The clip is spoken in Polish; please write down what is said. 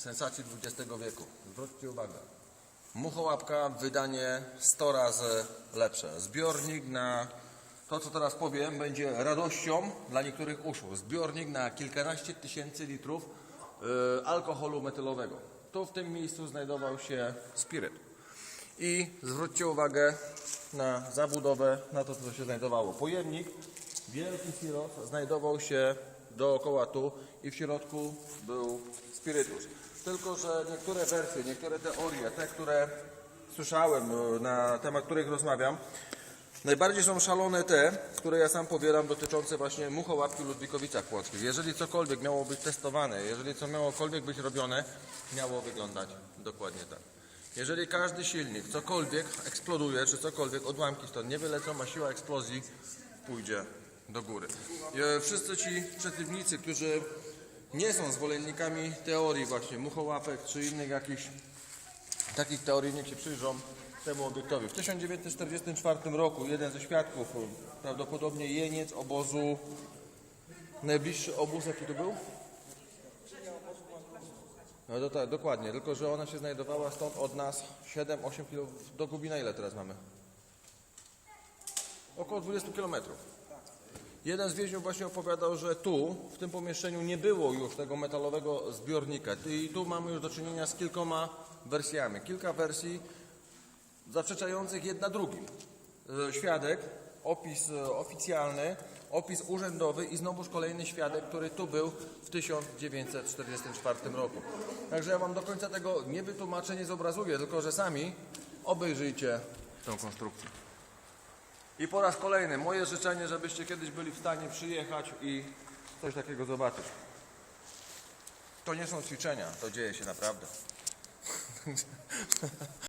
sensacji XX wieku. Zwróćcie uwagę. Muchołapka, wydanie 100 razy lepsze. Zbiornik na to, co teraz powiem, będzie radością dla niektórych uszu. Zbiornik na kilkanaście tysięcy litrów y, alkoholu metylowego. Tu w tym miejscu znajdował się spiryt. I zwróćcie uwagę na zabudowę, na to, co się znajdowało. Pojemnik, wielki silos, znajdował się dookoła tu i w środku był spirytus. Tylko, że niektóre wersje, niektóre teorie, te, które słyszałem, e, na temat których rozmawiam, najbardziej są szalone te, które ja sam pobieram, dotyczące właśnie muchołapki w Ludwikowicach. Jeżeli cokolwiek miało być testowane, jeżeli co miałokolwiek być robione, miało wyglądać dokładnie tak. Jeżeli każdy silnik, cokolwiek eksploduje, czy cokolwiek, odłamki stąd nie wylecą, a siła eksplozji pójdzie do góry. E, Wszyscy ci przeciwnicy, którzy nie są zwolennikami teorii właśnie muchołapek, czy innych jakichś takich teorii, niech się przyjrzą temu obiektowi. W 1944 roku jeden ze świadków, prawdopodobnie jeniec obozu, najbliższy obóz jaki to był? No to tak, dokładnie, tylko że ona się znajdowała stąd od nas 7-8 km. Do Gubina ile teraz mamy? Około 20 km. Jeden z więźniów właśnie opowiadał, że tu, w tym pomieszczeniu nie było już tego metalowego zbiornika. I tu mamy już do czynienia z kilkoma wersjami. Kilka wersji zaprzeczających jedna drugim. E, Świadek, opis e, oficjalny, opis urzędowy i znowuż kolejny świadek, który tu był w 1944 roku. Także ja Wam do końca tego nie wytłumaczę, nie zobrazuję, tylko że sami obejrzyjcie tą konstrukcję. I po raz kolejny moje życzenie, żebyście kiedyś byli w stanie przyjechać i coś takiego zobaczyć. To nie są ćwiczenia, to dzieje się naprawdę.